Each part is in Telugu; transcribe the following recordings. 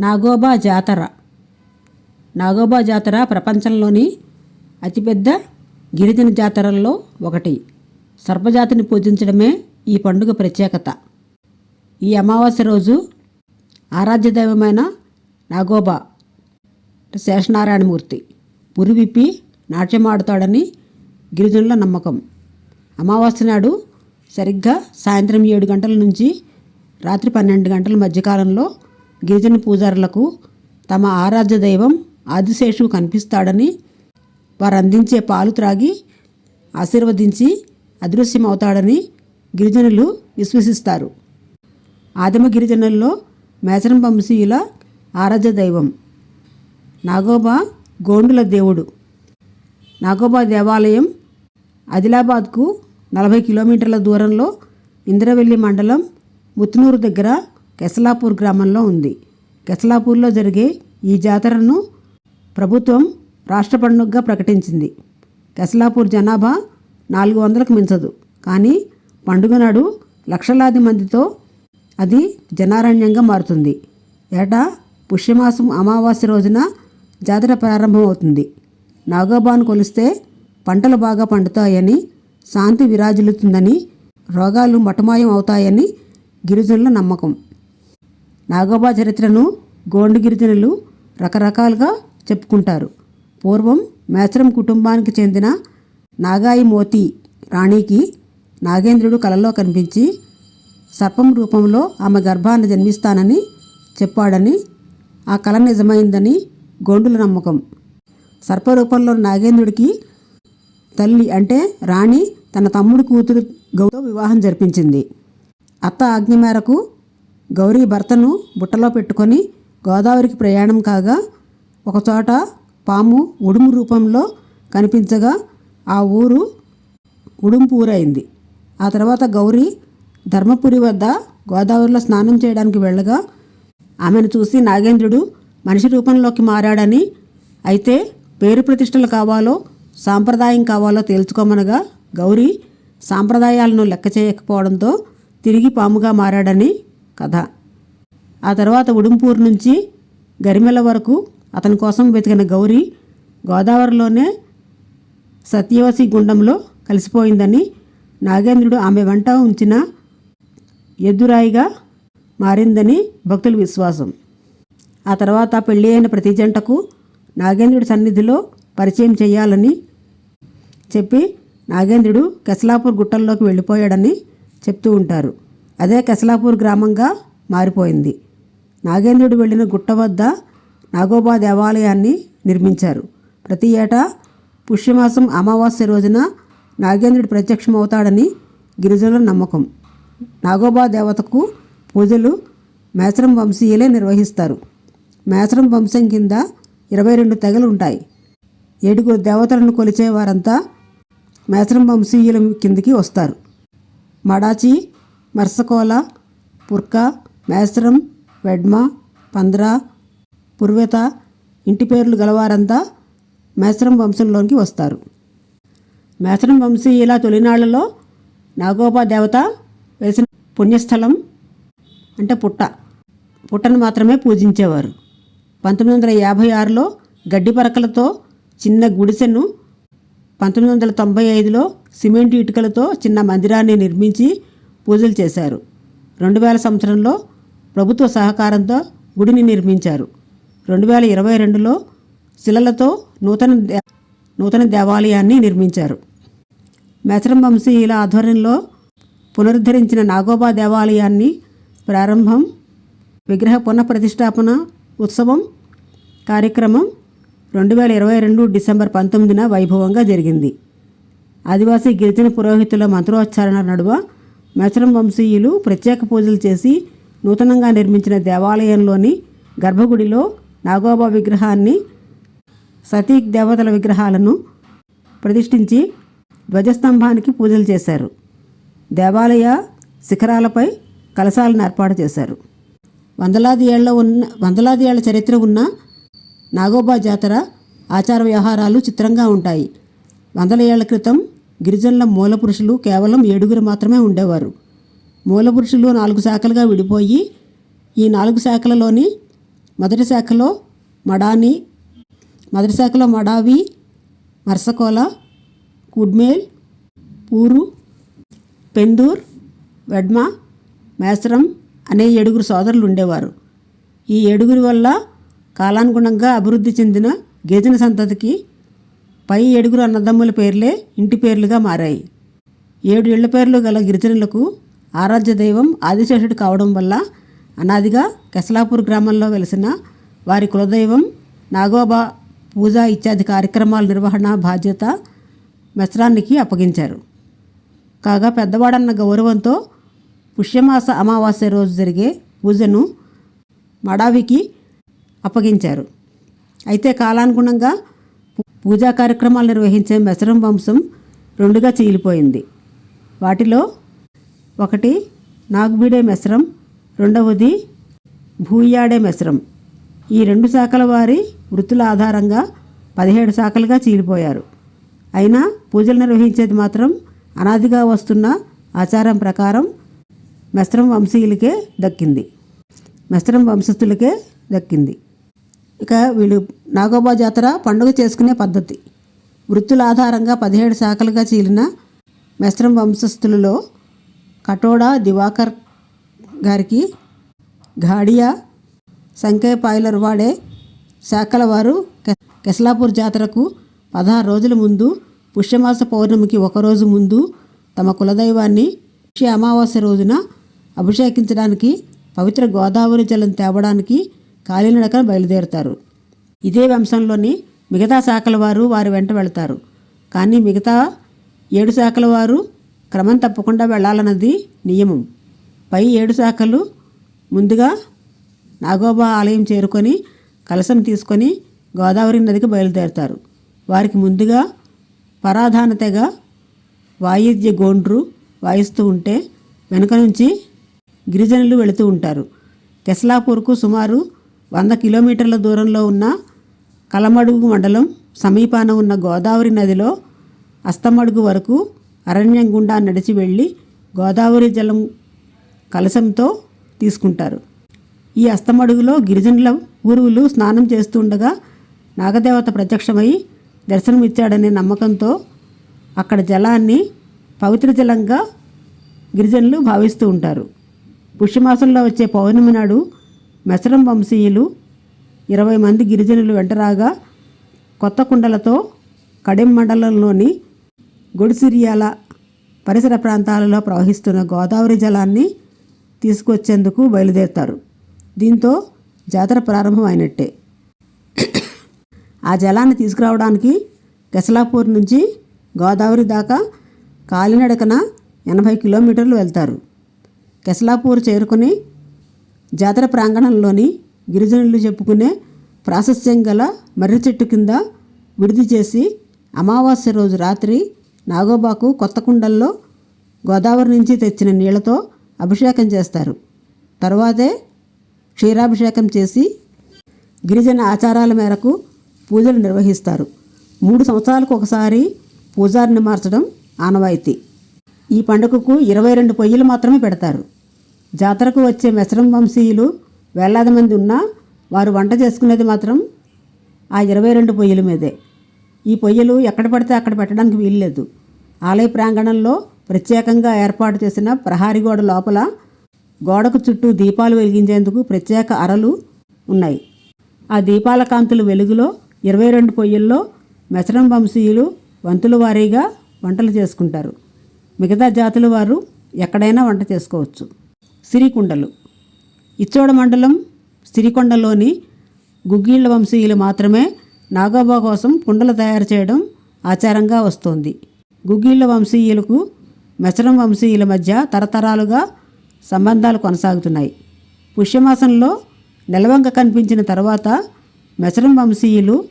నాగోబా జాతర. నాగోబా జాతర ప్రపంచంలోని అతిపెద్ద గిరిజన జాతరల్లో ఒకటి. సర్పజాతిని పూజించడమే ఈ పండుగ ప్రత్యేకత. ఈ అమావాస్య రోజు ఆరాధ్య దైవమైన నాగోబా శేషనారాయణమూర్తి పురివిప్పి నాట్యమాడుతాడని గిరిజనుల నమ్మకం. అమావాస్య నాడు సరిగ్గా సాయంత్రం ఏడు గంటల నుంచి రాత్రి పన్నెండు గంటల మధ్యకాలంలో గిరిజన పూజారులకు తమ ఆరాధ్య దైవం ఆదిశేషువు కనిపిస్తాడని వారు అందించే పాలు త్రాగి ఆశీర్వదించి అదృశ్యమవుతాడని గిరిజనులు విశ్వసిస్తారు. ఆదిమ గిరిజనుల్లో మేచరం వంశీయుల ఆరాధ్య దైవం నాగోబా గోండుల దేవుడు. నాగోబా దేవాలయం ఆదిలాబాద్కు నలభై కిలోమీటర్ల దూరంలో ఇంద్రవెల్లి మండలం ముత్తునూరు దగ్గర కెసలాపూర్ గ్రామంలో ఉంది. కెసలాపూర్లో జరిగే ఈ జాతరను ప్రభుత్వం రాష్ట్ర పండుగగా ప్రకటించింది. కెసలాపూర్ జనాభా నాలుగు వందలకు మించదు. కానీ పండుగ నాడు లక్షలాది మందితో అది జనారణ్యంగా మారుతుంది. ఏటా పుష్యమాసం అమావాస్య రోజున జాతర ప్రారంభమవుతుంది. నాగోబాను కొలిస్తే పంటలు బాగా పండుతాయని శాంతి విరాజిల్లుతుందని రోగాలు మటమాయం అవుతాయని గిరిజనుల నమ్మకం. నాగోబా చరిత్రను గోండు గిరిజనులు రకరకాలుగా చెప్పుకుంటారు. పూర్వం మేచరం కుటుంబానికి చెందిన నాగాయి మోతి రాణికి నాగేంద్రుడు కలలో కనిపించి సర్పం రూపంలో ఆమె గర్భాన్ని జన్మిస్తానని చెప్పాడని ఆ కళ నిజమైందని గోండుల నమ్మకం. సర్పరూపంలో నాగేంద్రుడికి తల్లి అంటే రాణి తన తమ్ముడు కూతురు గౌతో వివాహం జరిపించింది. అత్త ఆజ్ఞ మేరకు గౌరీ భర్తను బుట్టలో పెట్టుకొని గోదావరికి ప్రయాణం కాగా ఒకచోట పాము ఉడుము రూపంలో కనిపించగా ఆ ఊరు ఉడుము ఊరైంది. ఆ తర్వాత గౌరీ ధర్మపురి వద్ద గోదావరిలో స్నానం చేయడానికి వెళ్ళగా ఆమెను చూసి నాగేంద్రుడు మనిషి రూపంలోకి మారాడని అయితే పేరు ప్రతిష్టలు కావాలో సాంప్రదాయం కావాలో తేల్చుకోమనగా గౌరీ సాంప్రదాయాలను లెక్క చేయకపోవడంతో తిరిగి పాముగా మారాడని కథ. ఆ తర్వాత ఉడుంపూరు నుంచి గరిమెల వరకు అతని కోసం వెతికిన గౌరీ గోదావరిలోనే సత్యవసి గుండంలో కలిసిపోయిందని నాగేంద్రుడు ఆమె వెంట ఉంచిన ఎద్దురాయిగా మారిందని భక్తుల విశ్వాసం. ఆ తర్వాత పెళ్ళి అయిన ప్రతి జంటకు నాగేంద్రుడి సన్నిధిలో పరిచయం చేయాలని చెప్పి నాగేంద్రుడు కెసలాపూర్ గుట్టల్లోకి వెళ్ళిపోయాడని చెప్తూ ఉంటారు. అదే కెసలాపూర్ గ్రామంగా మారిపోయింది. నాగేంద్రుడు వెళ్ళిన గుట్ట వద్ద నాగోబా దేవాలయాన్ని నిర్మించారు. ప్రతి ఏటా పుష్యమాసం అమావాస్య రోజున నాగేంద్రుడు ప్రత్యక్షమవుతాడని గిరిజనుల నమ్మకం. నాగోబా దేవతకు పూజలు మేసరం వంశీయులే నిర్వహిస్తారు. మేసరం వంశం కింద ఇరవై రెండు తెగలు ఉంటాయి. ఏడుగురు దేవతలను కొలిచే వారంతా మేసరం వంశీయుల కిందికి వస్తారు. మడాచి మర్సకోల పుర్కా మేస్రం వెడ్మ పంద్రా పుర్వెత ఇంటి పేర్లు గలవారంతా మేసరం వంశంలోనికి వస్తారు. మేసరం వంశీయుల తొలినాళ్ళలో నాగోబా దేవత వేసిన పుణ్యస్థలం అంటే పుట్ట. పుట్టను మాత్రమే పూజించేవారు. పంతొమ్మిది వందల యాభై ఆరులో గడ్డి పరకలతో చిన్న గుడిసెను పంతొమ్మిది వందల తొంభై ఐదులో సిమెంట్ ఇటుకలతో చిన్న మందిరాన్ని నిర్మించి పూజలు చేశారు. రెండు వేల సంవత్సరంలో ప్రభుత్వ సహకారంతో గుడిని నిర్మించారు. రెండు వేల ఇరవై రెండులో శిలలతో నూతన నూతన దేవాలయాన్ని నిర్మించారు. మెసరం వంశీయుల ఆధ్వర్యంలో పునరుద్ధరించిన నాగోబా దేవాలయాన్ని ప్రారంభం విగ్రహ పునఃప్రతిష్టాపన ఉత్సవం కార్యక్రమం రెండు వేల ఇరవై రెండు డిసెంబర్ పంతొమ్మిదిన వైభవంగా జరిగింది. ఆదివాసీ గిరిజన పురోహితుల మంత్రోచ్చారణ నడువ మేచరం వంశీయులు ప్రత్యేక పూజలు చేసి నూతనంగా నిర్మించిన దేవాలయంలోని గర్భగుడిలో నాగోబా విగ్రహాన్ని సతీక్ దేవతల విగ్రహాలను ప్రతిష్ఠించి ధ్వజస్తంభానికి పూజలు చేశారు. దేవాలయ శిఖరాలపై కలశాలను ఏర్పాటు చేశారు. వందలాది ఏళ్ళ ఉన్న వందలాది ఏళ్ళ చరిత్ర ఉన్న నాగోబా జాతర ఆచార వ్యవహారాలు చిత్రంగా ఉంటాయి. వందల ఏళ్ళ క్రితం గిరిజనుల మూల పురుషులు కేవలం ఏడుగురు మాత్రమే ఉండేవారు. మూల పురుషులు నాలుగు శాఖలుగా విడిపోయి ఈ నాలుగు శాఖలలోని మొదటి శాఖలో మడాని మొదటి శాఖలో మడావి మర్సకోల కుడ్మేల్ పూరు పెందూర్ వెడ్మ మేసరం అనే ఏడుగురు సోదరులు ఉండేవారు. ఈ ఏడుగురి వల్ల కాలానుగుణంగా అభివృద్ధి చెందిన గిరిజన సంతతికి పై ఏడుగురు అన్నదమ్ముల పేర్లే ఇంటి పేర్లుగా మారాయి. ఏడు ఇళ్ళ పేర్లు గల గిరిజనులకు ఆరాధ్య దైవం ఆదిశేషుడు కావడం వల్ల అనాదిగా కెసలాపూర్ గ్రామంలో వెలిసిన వారి కులదైవం నాగోబా పూజ ఇత్యాది కార్యక్రమాల నిర్వహణ బాధ్యత మెస్రానికి అప్పగించారు. కాగా పెద్దవాడన్న గౌరవంతో పుష్యమాస అమావాస్య రోజు జరిగే పూజను మడావికి అప్పగించారు. అయితే కాలానుగుణంగా పూజా కార్యక్రమాలు నిర్వహించే మెసరం వంశం రెండుగా చీలిపోయింది. వాటిలో ఒకటి నాగుబీడే మెసరం రెండవది భూయాడే మెసరం. ఈ రెండు శాఖల వారి వృత్తుల ఆధారంగా పదిహేడు శాఖలుగా చీలిపోయారు. అయినా పూజలు నిర్వహించేది మాత్రం అనాదిగా వస్తున్న ఆచారం ప్రకారం మెస్రం వంశీయులకే దక్కింది. మెస్రం వంశస్థులకే దక్కింది. ఇక వీళ్ళు నాగోబా జాతర పండుగ చేసుకునే పద్ధతి. వృత్తుల ఆధారంగా పదిహేడు శాఖలుగా చీలిన మెస్రం వంశస్థులలో కటోడా దివాకర్ గారికి ఘాడియా సంకయ్య పాయలర్ వాడే శాఖల వారు కె- కెస్లాపూర్ జాతరకు పదహారు రోజుల ముందు పుష్యమాస పౌర్ణమికి ఒకరోజు ముందు తమ కులదైవాన్ని పుష్య అమావాస్య రోజున అభిషేకించడానికి పవిత్ర గోదావరి జలం తేవడానికి కాలినడకన బయలుదేరుతారు. ఇదే వంశంలోని మిగతా శాఖల వారు వారి వెంట వెళతారు. కానీ మిగతా ఏడు శాఖల వారు క్రమం తప్పకుండా వెళ్ళాలన్నది నియమం. పై ఏడు శాఖలు ముందుగా నాగోబా ఆలయం చేరుకొని కలశం తీసుకొని గోదావరి నదికి బయలుదేరుతారు. వారికి ముందుగా పరాధానతగా వాయిద్య గోండ్రు వాయిస్తూ ఉంటే వెనుక నుంచి గిరిజనులు వెళుతూ ఉంటారు. కెస్లాపూర్కు సుమారు వంద కిలోమీటర్ల దూరంలో ఉన్న కలమడుగు మండలం సమీపాన ఉన్న గోదావరి నదిలో అస్తమడుగు వరకు అరణ్యం గుండా నడిచి వెళ్ళి గోదావరి జలం కలశంతో తీసుకుంటారు. ఈ అస్తమడుగులో గిరిజనుల ఊరువులు స్నానం చేస్తుండగా నాగదేవత ప్రత్యక్షమై దర్శనమిచ్చాడనే నమ్మకంతో అక్కడ జలాన్ని పవిత్ర జలంగా గిరిజనులు భావిస్తూ ఉంటారు. పుష్యమాసంలో వచ్చే పౌర్ణమి నాడు మెసరం వంశీయులు ఇరవై మంది గిరిజనులు వెంటరాగా కొత్త కుండలతో కడెం మండలంలోని గొడిసిరియాల పరిసర ప్రాంతాలలో ప్రవహిస్తున్న గోదావరి జలాన్ని తీసుకొచ్చేందుకు బయలుదేరుతారు. దీంతో జాతర ప్రారంభం అయినట్టే. ఆ జలాన్ని తీసుకురావడానికి కెసలాపూర్ నుంచి గోదావరి దాకా కాలినడకన ఎనభై కిలోమీటర్లు వెళ్తారు. కెసలాపూర్ చేరుకుని జాతర ప్రాంగణంలోని గిరిజనులు చెప్పుకునే ప్రాశస్యం గల మర్రి చెట్టు కింద విడిది చేసి అమావాస్య రోజు రాత్రి నాగోబాకు కొత్త కుండల్లో గోదావరి నుంచి తెచ్చిన నీళ్ళతో అభిషేకం చేస్తారు. తర్వాతే క్షీరాభిషేకం చేసి గిరిజన ఆచారాల మేరకు పూజలు నిర్వహిస్తారు. మూడు సంవత్సరాలకు ఒకసారి పూజారిని మార్చడం ఆనవాయితీ. ఈ పండుగకు ఇరవై రెండు పొయ్యిలు మాత్రమే పెడతారు. జాతరకు వచ్చే మెసరం వంశీయులు వేలాది మంది ఉన్నా వారు వంట చేసుకునేది మాత్రం ఆ ఇరవై రెండు పొయ్యిల మీదే. ఈ పొయ్యిలు ఎక్కడ పడితే అక్కడ పెట్టడానికి వీల్లేదు. ఆలయ ప్రాంగణంలో ప్రత్యేకంగా ఏర్పాటు చేసిన ప్రహారీ గోడ లోపల గోడకు చుట్టూ దీపాలు వెలిగించేందుకు ప్రత్యేక అరలు ఉన్నాయి. ఆ దీపాల కాంతుల వెలుగులో ఇరవై రెండు పొయ్యిల్లో మెసరం వంశీయులు వంతుల వారీగా వంటలు చేసుకుంటారు. మిగతా జాతుల వారు ఎక్కడైనా వంట చేసుకోవచ్చు. సిరికుండలు. ఇచ్చోడ మండలం సిరికొండలోని గుగ్గిళ్ళ వంశీయులు మాత్రమే నాగోబా కోసం కుండలు తయారు చేయడం ఆచారంగా వస్తోంది. గుగ్గిళ్ళ వంశీయులకు మెసరం వంశీయుల మధ్య తరతరాలుగా సంబంధాలు కొనసాగుతున్నాయి. పుష్యమాసంలో నెలవంక కనిపించిన తర్వాత మెసరం వంశీయులు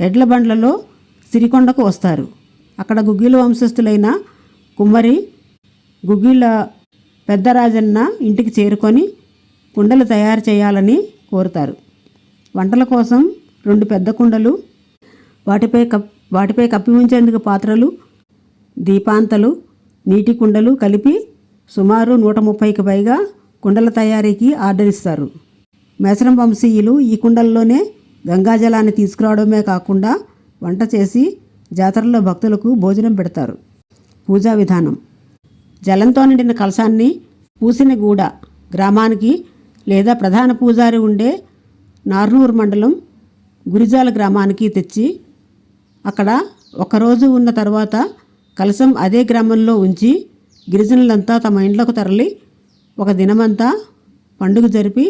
ఎడ్ల బండ్లలో సిరికొండకు వస్తారు. అక్కడ గుగ్గిళ్ళ వంశస్థులైన కుమ్మరి గుగ్గిళ్ళ పెద్దరాజన్న ఇంటికి చేరుకొని కుండలు తయారు చేయాలని కోరుతారు. వంటల కోసం రెండు పెద్ద కుండలు వాటిపై కప్ వాటిపై కప్పి ఉంచేందుకు పాత్రలు దీపాంతలు నీటి కుండలు కలిపి సుమారు నూట ముప్పైకి పైగా కుండల తయారీకి ఆర్డర్ ఇస్తారు. మేసరం వంశీయులు ఈ కుండల్లోనే గంగాజలాన్ని తీసుకురావడమే కాకుండా వంట చేసి జాతరలో భక్తులకు భోజనం పెడతారు. పూజా విధానం. జలంతో నిండిన కలశాన్ని పూసినగూడ గ్రామానికి లేదా ప్రధాన పూజారి ఉండే నార్నూరు మండలం గురిజాల గ్రామానికి తెచ్చి అక్కడ ఒకరోజు ఉన్న తర్వాత కలశం అదే గ్రామంలో ఉంచి గిరిజనులంతా తమ ఇండ్లకు తరలి ఒక దినమంతా పండుగ జరిపి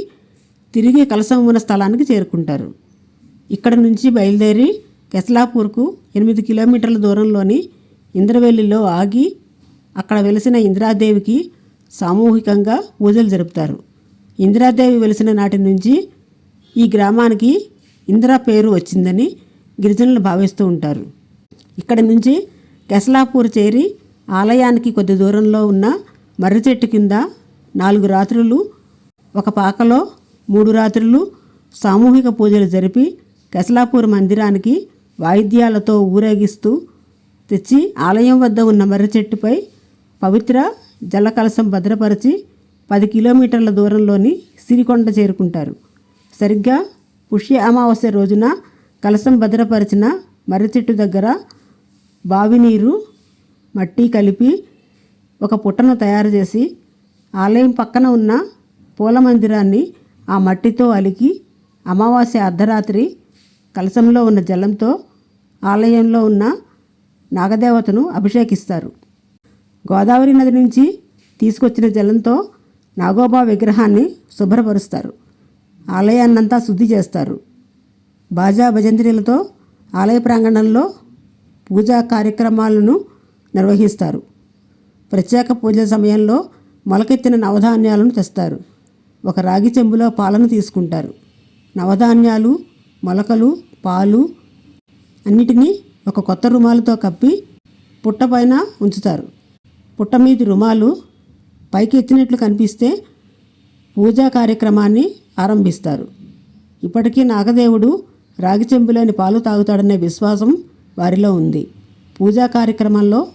తిరిగి కలశం ఉన్న స్థలానికి చేరుకుంటారు. ఇక్కడ నుంచి బయలుదేరి కెస్లాపూర్కు ఎనిమిది కిలోమీటర్ల దూరంలోని ఇంద్రవెల్లిలో ఆగి అక్కడ వెలిసిన ఇందిరాదేవికి సామూహికంగా పూజలు జరుపుతారు. ఇందిరాదేవి వెలిసిన నాటి నుంచి ఈ గ్రామానికి ఇందిరా పేరు వచ్చిందని గిరిజనులు భావిస్తూ ఉంటారు. ఇక్కడి నుంచి కెసలాపూర్ చేరి ఆలయానికి కొద్ది దూరంలో ఉన్న మర్రి చెట్టు కింద నాలుగు రాత్రులు ఒక పాకలో మూడు రాత్రులు సామూహిక పూజలు జరిపి కెసలాపూర్ మందిరానికి వాయిద్యాలతో ఊరేగిస్తూ తెచ్చి ఆలయం వద్ద ఉన్న మర్రి చెట్టుపై పవిత్ర జలకలశం భద్రపరిచి పది కిలోమీటర్ల దూరంలోని సిరికొండ చేరుకుంటారు. సరిగ్గా పుష్య అమావాస్య రోజున కలశం భద్రపరిచిన మర్రి చెట్టు దగ్గర బావి నీరు మట్టి కలిపి ఒక పుట్టను తయారు చేసి ఆలయం పక్కన ఉన్న పూల మందిరాన్ని ఆ మట్టితో అలికి అమావాస్య అర్ధరాత్రి కలశంలో ఉన్న జలంతో ఆలయంలో ఉన్న నాగదేవతను అభిషేకిస్తారు. గోదావరి నది నుంచి తీసుకొచ్చిన జలంతో నాగోబా విగ్రహాన్ని శుభ్రపరుస్తారు. ఆలయాన్నంతా శుద్ధి చేస్తారు. బాజా భజంత్రీలతో ఆలయ ప్రాంగణంలో పూజా కార్యక్రమాలను నిర్వహిస్తారు. ప్రత్యేక పూజల సమయంలో మొలకెత్తిన నవధాన్యాలను తెస్తారు. ఒక రాగి చెంబులో పాలను తీసుకుంటారు. నవధాన్యాలు మొలకలు పాలు అన్నిటినీ ఒక కొత్త రుమాలతో కప్పి పుట్టపైన ఉంచుతారు. పుట్ట మీది రుమాలు పైకి ఎత్తినట్లు కనిపిస్తే పూజా కార్యక్రమాన్ని ఆరంభిస్తారు. ఇప్పటికీ నాగదేవుడు రాగి చెంబులోని పాలు తాగుతాడనే విశ్వాసం వారిలో ఉంది. పూజా కార్యక్రమంలో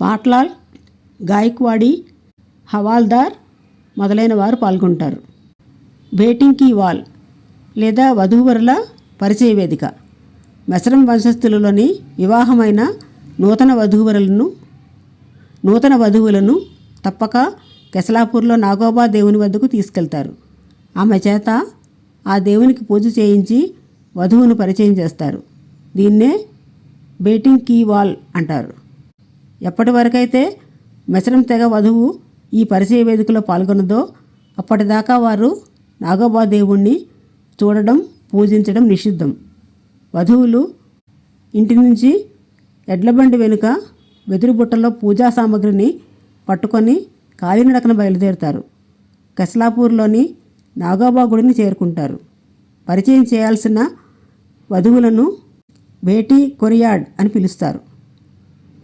పాట్లాల్ గాయక్వాడి హవాల్దార్ మొదలైన వారు పాల్గొంటారు. బేటింగ్ వాల్ లేదా వధూవరుల పరిచయ వేదిక. మెసరం వంశస్థులలోని వివాహమైన నూతన వధూవరులను నూతన వధువులను తప్పక కెసలాపూర్లో నాగోబా దేవుని వద్దకు తీసుకెళ్తారు. ఆమె చేత ఆ దేవునికి పూజ చేయించి వధువును పరిచయం చేస్తారు. దీన్నే బేటింగ్ కీ వాల్ అంటారు. ఎప్పటి వరకైతే మెసరం తెగ వధువు ఈ పరిచయ వేదికలో పాల్గొన్నదో అప్పటిదాకా వారు నాగోబా దేవుణ్ణి చూడడం పూజించడం నిషిద్ధం. వధువులు ఇంటి నుంచి ఎడ్లబండి వెనుక వెదురు బుట్టలో పూజా సామాగ్రిని పట్టుకొని కాలినడకన బయలుదేరుతారు. కస్లాపూర్లోని నాగోబా గుడిని చేరుకుంటారు. పరిచయం చేయాల్సిన వధువులను భేటీ కొరియాడ్ అని పిలుస్తారు.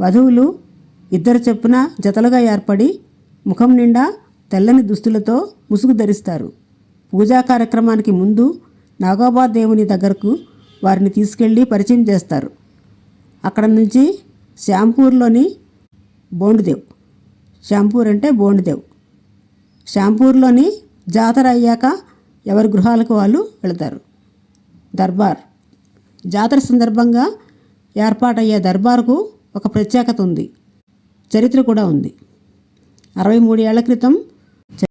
వధువులు ఇద్దరు చెప్పున జతలుగా ఏర్పడి ముఖం నిండా తెల్లని దుస్తులతో ముసుగు ధరిస్తారు. పూజా కార్యక్రమానికి ముందు నాగోబా దేవుని దగ్గరకు వారిని తీసుకెళ్ళి పరిచయం చేస్తారు. అక్కడ నుంచి శ్యాంపూర్లోని బోండుదేవ్. శ్యాంపూర్ అంటే బోండుదేవ్. శ్యాంపూర్లోని జాతర అయ్యాక ఎవరి గృహాలకు వాళ్ళు వెళతారు? దర్బార్. జాతర సందర్భంగా ఏర్పాటయ్యే దర్బార్కు ఒక ప్రత్యేకత ఉంది. చరిత్ర కూడా ఉంది. అరవై మూడు ఏళ్ళ క్రితం